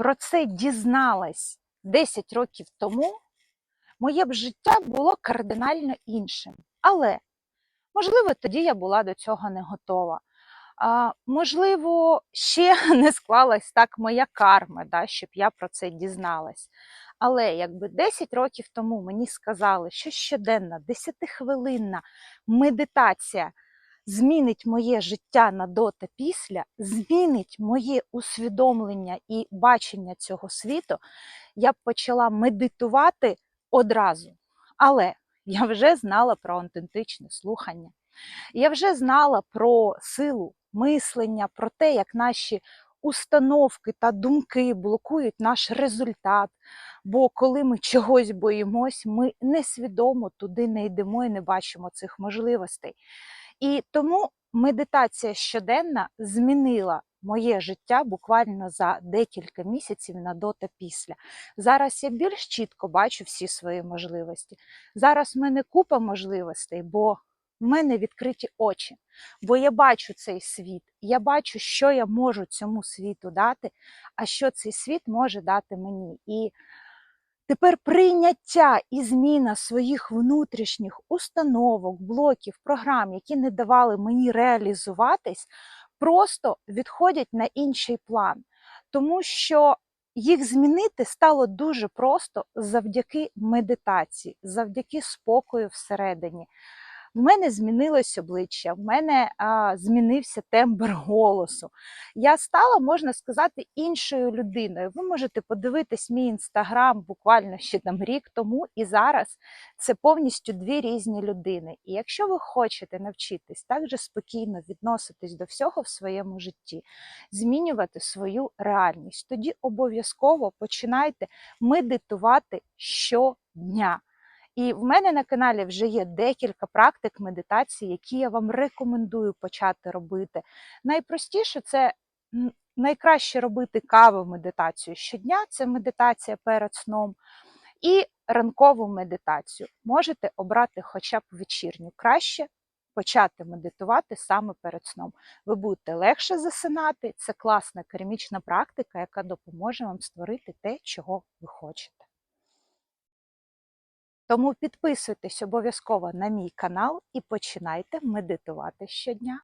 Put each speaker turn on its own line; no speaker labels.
про це дізналась 10 років тому, моє б життя було кардинально іншим. Але, можливо, тоді я була до цього не готова. А, можливо, ще не склалась так моя карма, да, щоб я про це дізналась. Але якби 10 років тому мені сказали, що щоденна 10-хвилинна медитація змінить моє життя на до та після, змінить моє усвідомлення і бачення цього світу, я б почала медитувати одразу. Але я вже знала про аутентичне слухання. Я вже знала про силу мислення, про те, як наші установки та думки блокують наш результат. Бо коли ми чогось боїмось, ми несвідомо туди не йдемо і не бачимо цих можливостей. І тому медитація щоденна змінила моє життя буквально за декілька місяців на до та після. Зараз я більш чітко бачу всі свої можливості. Зараз в мене купа можливостей, бо в мене відкриті очі, бо я бачу цей світ, я бачу, що я можу цьому світу дати, а що цей світ може дати мені. І тепер прийняття і зміна своїх внутрішніх установок, блоків, програм, які не давали мені реалізуватись, просто відходять на інший план, тому що їх змінити стало дуже просто завдяки медитації, завдяки спокою всередині. В мене змінилось обличчя, в мене а, змінився тембр голосу. Я стала, можна сказати, іншою людиною. Ви можете подивитись мій інстаграм буквально ще там рік тому і зараз це повністю дві різні людини. І якщо ви хочете навчитись так же спокійно відноситись до всього в своєму житті, змінювати свою реальність, тоді обов'язково починайте медитувати щодня. І в мене на каналі вже є декілька практик медитації, які я вам рекомендую почати робити. Найпростіше це найкраще робити каву медитацію щодня, це медитація перед сном. І ранкову медитацію можете обрати хоча б вечірню. Краще почати медитувати саме перед сном. Ви будете легше засинати. Це класна керамічна практика, яка допоможе вам створити те, чого ви хочете. Тому підписуйтесь обов'язково на мій канал і починайте медитувати щодня.